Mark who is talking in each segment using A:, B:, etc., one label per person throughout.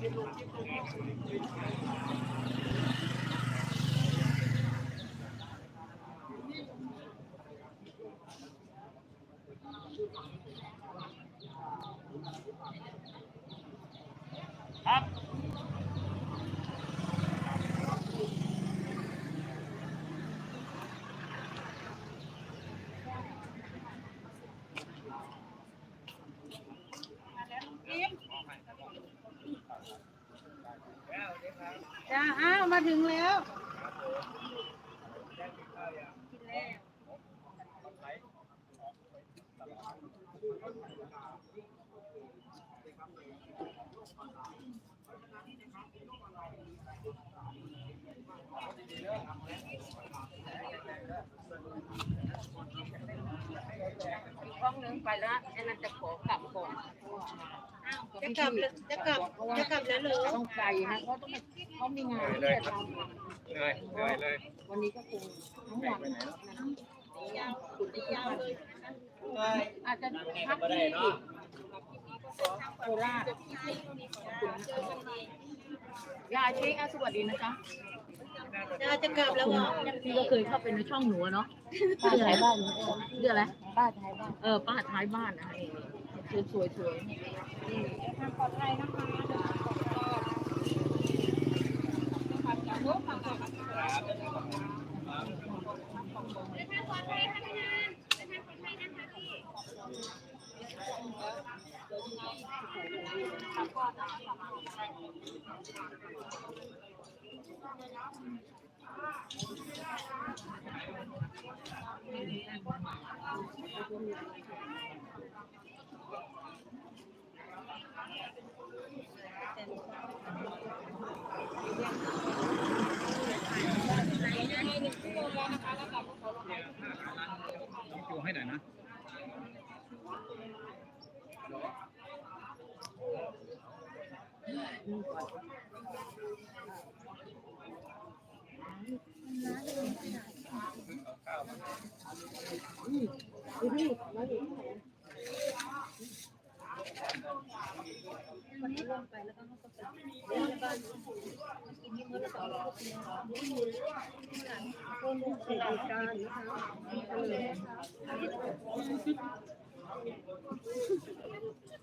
A: 何? จ้าอ้าวมาถึงแล้วอีก
B: ห้องนึงไปแล้วไอ้นั่นจะขอกลับก่อน
A: จะกลับแล้วจะกลับจะกลับแล้วเหรอ
B: ต้องไปนะเพราะต้องเขามีงานที่จะทำ
C: เหนื่อยเหนื่อยเลย
B: วันนี้ก็คงทั้งวันคุณที่ยาวเลยอาจจะพักที่โคราชยายเช็คอะสวัสดีนะจ๊ะ
A: จ้าจะกลับแล้วเหรอ
B: พี่ก็เคยเข้าไปในช่องหนูอะเนาะป้าท้ายบ้านเรื่องอะไรป้าท้ายบ้านเออป้าท้ายบ้านนะ สวยสวยสวย
C: ต้องจูให้หน่อยนะ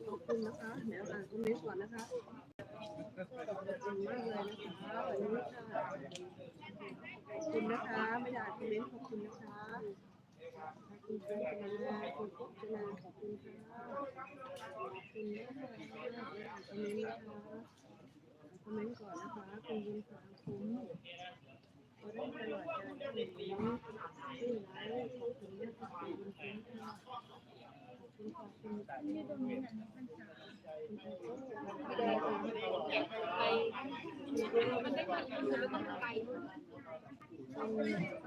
A: ขอบคุณนะคะเดี๋ยวอ่านคอมเมนต์ก่อนนะคะขอบคุณมากเลยนะคะวันนี้ค่ะขอบคุณนะ คะไม่ได้อ่าคอมเมนต์ขอบคุณนะคะขอบคุณคุณชนาคุณพจนาขอบคุณค่ะขอบคุณนะคะคอมเมนต์นะคะคอมเมนต์ก่อนนะคะคุณยินสามคุ้มขอได้ตลอดการที่หนูที่ไลฟ์ขอบคุณนะคะคุณคุ้มค่ะขอบคุณขอบคุณที่ตรงนี้นะ
D: จ้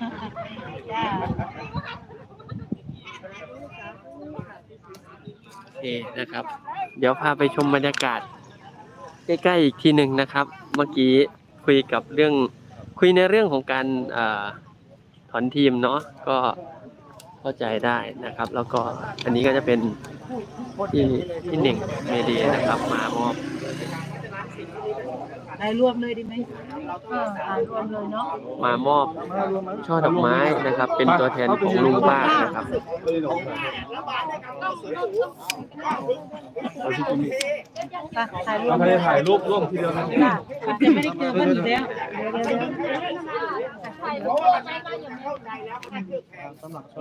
E: โอเคนะครับ เดี๋ยวพาไปชมบรรยากาศ ใกล้ๆอีกทีหนึ่งนะครับ เมื่อกี้คุยกับเรื่องคุยในเรื่องของการอถอนทีมเนาะก็เข้าใจได้นะครับ แล้วก็อันนี้ก็จะเป็นที่ที่หนึ่งเมดีนะครับ มามอบ
B: ได้รวมเลยดีไหมเออถ่ายรวมเลยเนาะ
E: มามอบช่อดอกไม้นะครับ เป็นตัวแทนของลุงป้านะครับ
B: ถ่ายรวม
C: ไม่ได้ถ่ายรูปร่วมทีเดียวนะ
B: จะไม่ได้เจอกันอยู่แล้วเดี๋ยวเดี๋ยวเดี๋ยว